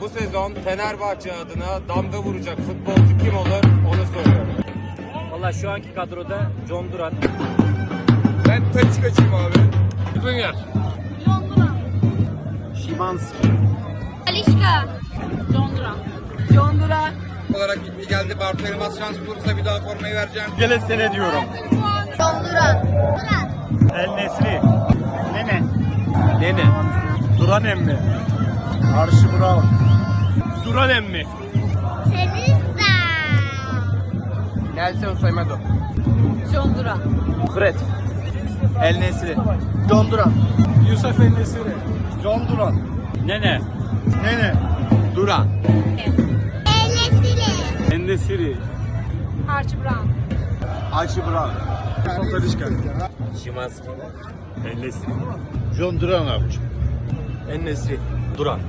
Bu sezon Fenerbahçe adına damga vuracak futbolcu kim olur onu soruyorum. Valla şu anki kadroda John Duran, Ben Taçikacıyım abi. Şimanski, Alişka. Londra. Londra. olarak gitti geldi. Bartu Elmas şans bulursa bir daha formayı vereceğim. Gele sene diyorum. Londra. El Nesri, Nene, Nene, Duran emmi, Arşi Brown, Duran emmi, Teresa. Nelson Semedo. Londra. Fred, El Nesri, John Duran, Yusuf El Nesri, John Duran, Nene, Nene, Duran, Enesile. Endesiri, Archie Brown. Arşi Brown, Talişka, Şimanski. El Nesri, John Duran abicim. El Nesri, Duran.